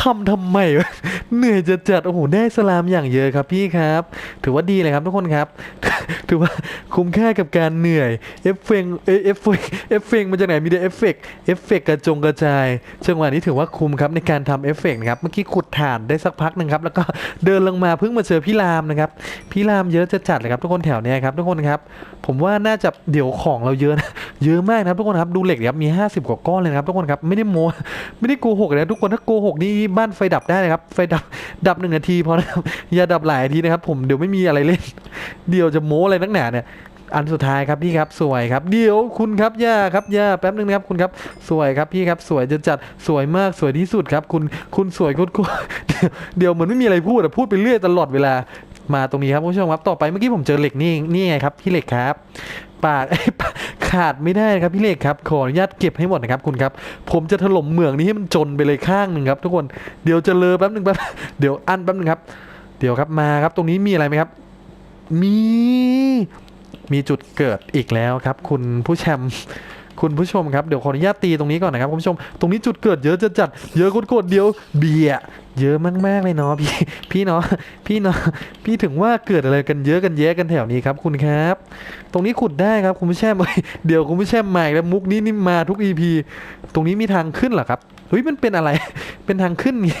ทำทำไมวะเหนื่อยจะจัดโอ้โหได้สลามอย่างเยอะครับพี่ครับ ถือว่าดีเลยครับทุกคนครับ ถือว่าคุ้มค่ากับการเหนื่อยเอฟเฟงเอฟเฟงเอฟเฟงมาจากไหนมีแต่เอฟเฟกเอฟเฟกกระจงกระจายจังหวะนี้ถือว่าคุ้มครับในการทำเอฟเฟกนะครับ เมื่อกี้ขุดฐานได้สักพักหนึ่งครับ แล้วก็เดินลงมาเพิ่งมาเจอพี่รามนะครับ พี่รามเยอะจะจัดเลยครับทุกคนแถวเนี้ยครับทุกคนครับ ผมว่าน่าจะเดี๋ยวของเราเยอะนะเยอะมากนะครับทุกคนครับ ดูเหล็กครับมี 50 กว่าก้อนเลยครับทุกคนครับ ไม่ได้โม้ไม่ได้โกหกเลยทุกคน ถ้าโกหกนี่บ้านไฟดับได้เลยครับ ไฟดับดับหนึ่งนาทีพอนะครับอย่าดับหลายนาทีนะครับ ผมเดี๋ยวไม่มีอะไรเล่น เดี๋ยวจะโม้อะไรนักหนาเนี่ย อันสุดท้ายครับพี่ครับสวยครับเดี๋ยวคุณครับย่าครับย่าแป๊บนึงนะครับคุณครับสวยครับพี่ครับสวยจะจัดสวยมากสวยที่สุดครับ คุณคุณสวยคุณคุณเดี๋ยวเดี๋ยวเหมือนไม่มีอะไรพูดอะพูดไปเรื่อยตลอดเวลามาตรงนี้ครับผู้ชมครับต่อไปเมื่อกี้ผมเจอเหล็กนี่นี่ไงครับพี่เหล็กครับปาดขาดไม่ได้ครับพี่เหล็กครับขออนุญาตเก็บให้หมดนะครับคุณครับ ผมจะถล่มเหมืองนี้ให้มันจนไปเลยข้างหนึ่งครับ ทุกคนเดี๋ยวจะเลอแป๊บหนึ่งแป๊บเดี๋ยวอันแป๊บหนึงครับ เดี๋ยวครับมาครับตรงนี้มีอะไรไหมครับ มี มีจุดเกิดอีกแล้วครับ คุณผู้ชมคุณผู้ชมครับ เดี๋ยวขออนุญาตตีตรงนี้ก่อนนะครับคุณผู้ชม ตรงนี้จุดเกิดเยอะจะจัดเยอะโคตรๆเดียวเบียเยอะมากๆเลยเนาะพี่พี่เนาะพี่เนาะพี่ถึงว่าเกิดอะไรกันเยอะกันแยะกันแถวนี้ครับคุณครับ ตรงนี้ขุดได้ครับคุณผู้ชมเอ้ยเดี๋ยวคุณผู้ชมมาอีกแล้วมุกนี้นี่มาทุก EP ตรงนี้มีทางขึ้นเหรอครับ เฮ้ยมันเป็นอะไร เป็นทางขึ้นนี่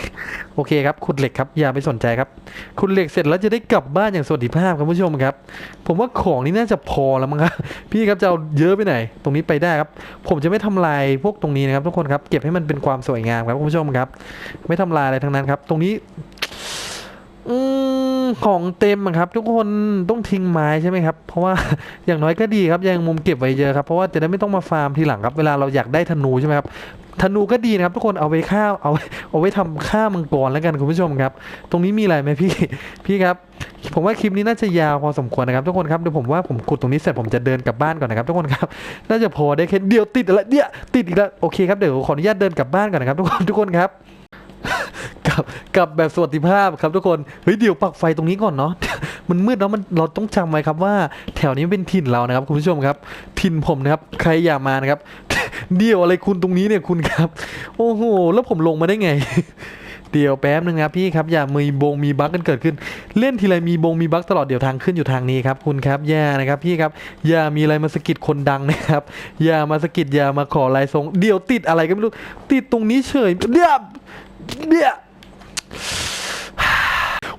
โอเคครับขุดเหล็กครับอย่าไปสนใจครับขุดเหล็กเสร็จแล้วจะได้กลับบ้านอย่างสวัสดิภาพครับคุณผู้ชมครับ ผมว่าของนี่น่าจะพอแล้วมั้งครับพี่ครับจะเอาเยอะไปไหน ตรงนี้ไปได้ครับ ผมจะไม่ทำลายพวกตรงนี้นะครับทุกคนครับเก็บให้มันเป็นความสวยงามครับคุณผู้ชมครับ ไม่ทำลายอะไรทั้งนั้นครับ ตรงนี้อืของเต็มครับ ทุกคนต้องทิ้งไม้ใช่ไหมครับ เพราะว่าอย่างน้อยก็ดีครับยังมุมเก็บไว้เยอะครับเพราะว่าจะได้ไม่ต้องมาฟาร์มทีหลังครับ เวลาเราอยากได้ธนูใช่ไหมครับ ธนูก็ดีนะครับ ทุกคนเอาไว้ฆ่าเอาไว้เอาไว้ทำฆ่ามังกรแล้วกันคุณผู้ชมครับ ตรงนี้มีอะไรไหมพี่พี่ครับ ผมว่าคลิปนี้น่าจะยาวพอสมควรนะครับ ทุกคนครับเดี๋ยวผมว่าผมขุดตรงนี้เสร็จผมจะเดินกลับบ้านก่อนนะครับทุกคนครับน่าจะพอได้แค่เดียวติดอะไรเนี่ยติดอีกแล้วโอเคครับเดี๋ยวขออนุญาตเดินกลับบ้านก่อนนะครับทุกคนทุกคนครับกับกับแบบสวัสดิภาพครับทุกคนเฮ้ยเดี๋ยวปักไฟตรงนี้ก่อนเนาะมันมืดแล้วมันเราต้องจำไว้ครับว่า แถวนี้เป็นถิ่นเรานะครับ คุณผู้ชมครับ ถิ่นผมนะครับ ใครอย่ามานะครับ เดี๋ยวอะไรคุณตรงนี้เนี่ยคุณครับ โอ้โห แล้วผมลงมาได้ไง เดี๋ยวแป๊บนึงครับพี่ครับอย่ามีบงมีบั๊กกันเกิดขึ้น เล่นทีไรมีบงมีบั๊กตลอดเดี๋ยวทางขึ้นอยู่ทางนี้ครับคุณครับอย่านะครับพี่ครับอย่ามีอะไรมาสะกิดคนดังนะครับอย่ามาสะกิดอย่ามาขอลายทรง เดี๋ยวติดอะไรก็ไม่รู้ติดตรงนี้เฉยเดี๋ยวเดี๋ยว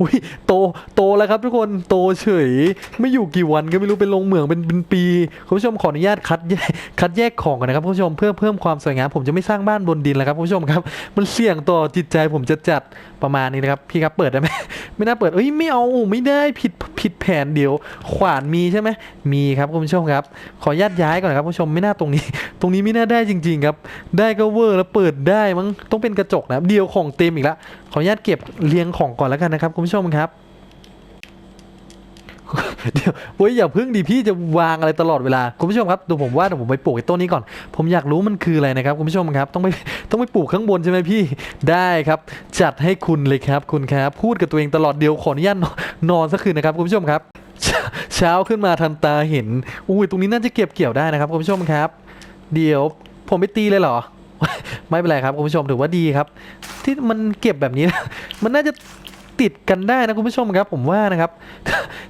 อุ้ยโตโตแล้วครับทุกคนโตเฉย ไม่อยู่กี่วันก็ไม่รู้เป็นลงเหมืองเป็นเป็นปีคุณผู้ชมขออนุญาตคัดแยกคัดแยกของกันนะครับคุณผู้ชมเพื่อเพิ่มความสวยงามผมจะไม่สร้างบ้านบนดินแล้วครับคุณผู้ชมครับ มันเสี่ยงต่อจิตใจผมจะจัดประมาณนี้นะครับพี่ครับเปิดได้ไหมไม่น่าเปิดเอ้ยไม่เอาไม่ได้ผิดผิดแผนเดี๋ยว ขวานมีใช่ไหมมีครับคุณผู้ชมครับ ขออนุญาตย้ายก่อนนะครับคุณผู้ชมไม่น่าตรงนี้ ตรงนี้ไม่น่าได้จริง ๆ ครับ ได้ก็เวอร์แล้วเปิดได้มั้งต้องเป็นกระจกนะเดียวของเต็มอีกแล้วขออนุญาตเก็บเรียงของก่อนแล้วกันนะครับคุณผู้ชมครับเดี๋ยวเว้ยอย่าพึ่งดิพี่จะวางอะไรตลอดเวลาคุณผู้ชมครับดี๋ยวผมว่าเดี๋ยวผมไปปลูกไอ้ต้นนี้ก่อน ผมอยากรู้มันคืออะไรนะครับคุณผู้ชมครับต้องไปต้องไปปลูกข้างบนใช่ไหมพี่ได้ครับ จัดให้คุณเลยครับคุณครับพูดกับตัวเองตลอดเดี๋ยวขออนุญาตนอนสักคืนนะครับคุณผู้ชมครับ เช้าเช้าขึ้นมาทันตาเห็นอุ้ยตรงนี้น่าจะเก็บเกี่ยวได้นะครับคุณผู้ชมครับ เดี๋ยวผมไปตีเลยเหรอ ไม่เป็นไรครับคุณผู้ชมถือว่าดีครับ ที่มันเก็บแบบนี้ มันน่าจะ ติดกันได้นะคุณผู้ชมครับผมว่านะครับ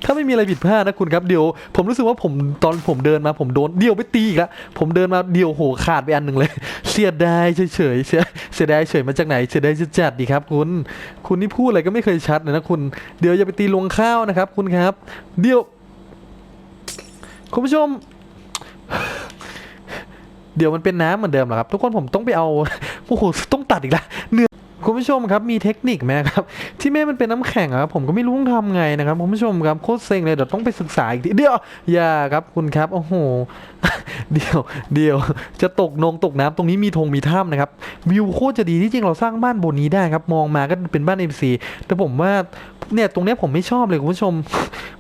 ถ้าไม่มีอะไรผิดพลาดนะคุณครับเดี๋ยว ผมรู้สึกว่าผมตอนผมเดินมาผมโดนเดี่ยวไปตีอีกแล้วผมเดินมาเดี่ยวโหขาดไปอันหนึ่งเลยเสียดายเฉยเสียเสียดายเฉยมาจากไหนเสียดายจะจัดดีครับ คุณ คุณนี่พูดอะไรก็ไม่เคยชัดเลยนะคุณเดี๋ยวอย่าไปตีลวงข้าวนะครับ คุณครับ เดี๋ยว คุณผู้ชมเดี๋ยวมันเป็นน้ำเหมือนเดิมเหรอครับ ทุกคนผมต้องไปเอาโอ้โหต้องตัดอีกแล้วเหนื่อย คุณผู้ชมครับมีเทคนิคไหมครับที่แม่มันเป็นน้ำแข็งครับผมก็ไม่รู้ต้องทำไงนะครับคุณผู้ชมครับโคตรเซ็งเลยเดี๋ยวต้องไปศึกษาอีกทีเดี๋ยวอย่าครับคุณครับโอ้โหเดี๋ยวเดี๋ยวจะตกนงตกน้ำตรงนี้มีธงมีถ้ำนะครับวิวโคตรจะดีที่จริงเราสร้างบ้านบนนี้ได้ครับมองมาก็เป็นบ้าน MC แต่ผมว่าเนี่ยตรงเนี้ยผมไม่ชอบเลยคุณผู้ชม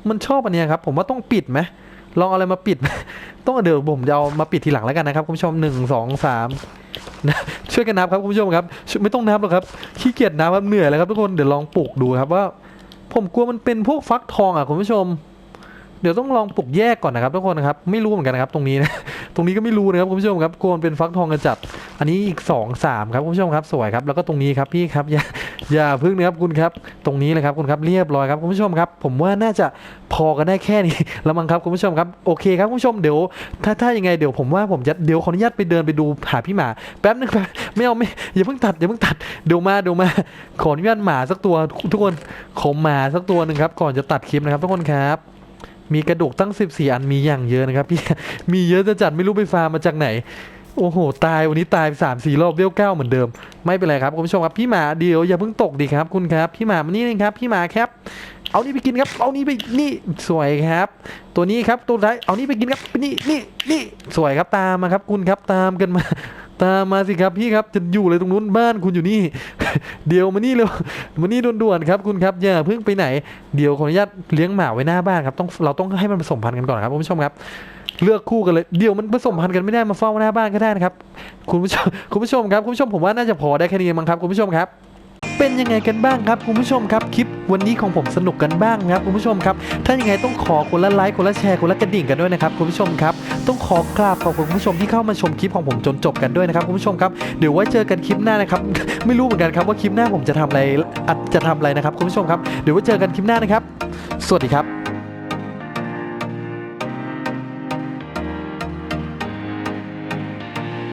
มันชอบอันเนี้ยครับผมว่าต้องปิดไหมลองอะไรมาปิด ต้องเดี๋ยวผมจะเอามาปิดทีหลังแล้วกันนะครับคุณผู้ชมหนึ่งสองสามนะ ช่วยกันนับครับคุณผู้ชมครับ ไม่ต้องนับหรอกครับขี้เกียจนับครับเหนื่อยแล้วครับทุกคนเดี๋ยวลองปลูกดูครับว่า ผมกลัวมันเป็นพวกฟักทองอะคุณผู้ชม เดี๋ยวต้องลองปลูกแยกก่อนนะครับทุกคนนะครับไม่รู้เหมือนกันนะครับตรงนี้นะตรงนี้ก็ไม่รู้นะครับคุณผู้ชมครับกลัวมันเป็นฟักทองกระจัดอันนี้อีกสองสามครับคุณผู้ชมครับสวยครับแล้วก็ตรงนี้ครับพี่ครับอย่า อย่าพึ่งนะครับคุณครับ ตรงนี้เลยครับคุณครับเรียบร้อยครับคุณผู้ชมครับ ผมว่าน่าจะพอกันได้แค่นี้แล้วมั้งครับคุณผู้ชมครับโอเคครับคุณผู้ชมเดี๋ยวถ้าถ้ายังไงเดี๋ยวผมว่าผมจะเดี๋ยวขออนุญาตไปเดินไปดูหาพี่หมาแป๊บนึงแป๊บไม่เอาไม่อย่าเพิ่งตัดอย่าเพิ่งตัดเดี๋ยวมาเดี๋ยวมา ขออนุญาตหมาสักตัวทุกคนขอหมาสักตัวหนึ่งครับก่อนจะตัดคลิปนะครับทุกคนครับมีกระดูกตั้ง 14 อันมีอย่างเยอะนะครับพี่มีเยอะจะจัดไม่รู้ไปฟาร์มมาจากไหน โอ้โห ตายวันนี้ตายสามสี่รอบเบี้ยวเก้าเหมือนเดิม ไม่เป็นไรครับคุณผู้ชมครับพี่หมาเดียวอย่าเพิ่งตกดีครับคุณครับ พี่หมามานี่นึงครับพี่หมาครับ เอานี่ไปกินครับ เอานี่ไปนี่สวยครับ ตัวนี้ครับตัวท้ายเอานี่ไปกินครับนี่นี่นี่สวยครับตามมาครับ คุณครับตามกันมาตามมาสิครับพี่ครับจะอยู่เลยตรงนู้นบ้านคุณอยู่นี่ เดี๋ยวมานี่เร็วมานี่ด่วนๆครับคุณครับอย่าเพิ่งไปไหน เดี๋ยวขออนุญาตเลี้ยงหมาไว้หน้าบ้านครับต้องเราต้องให้มันผสมพันธุ์กันก่อนครับคุณผู้ชมครับ เลือกคู่กันเลยเดี๋ยวมันผสมพันธุ์กันไม่ได้มาเฝ้าหน้าบ้านก็ได้นะครับคุณผู้ชมคุณผู้ชมครับคุณผู้ชมผมว่าน่าจะพอได้แค่นี้มั้งครับคุณผู้ชมครับเป็นยังไงกันบ้างครับคุณผู้ชมครับคลิปวันนี้ของผมสนุกกันบ้างครับคุณผู้ชมครับถ้ายังไงต้องขอคนละไลค์คนละแชร์คนละกระดิ่งกันด้วยนะครับคุณผู้ชมครับต้องขอกราบขอบคุณผู้ชมที่เข้ามาชมคลิปของผมจนจบกันด้วยนะครับคุณผู้ชมครับเดี๋ยวไว้เจอกันคลิปหน้านะครับไม่รู้เหมือนกันครับว่าคลิปหน้าผมจะทำอะไรอะจะทำอะไรนะครับคุณผู้ชมครับเดี๋ยวไว้เจอกันคลิปหน้านะครับ สวัสดีครับ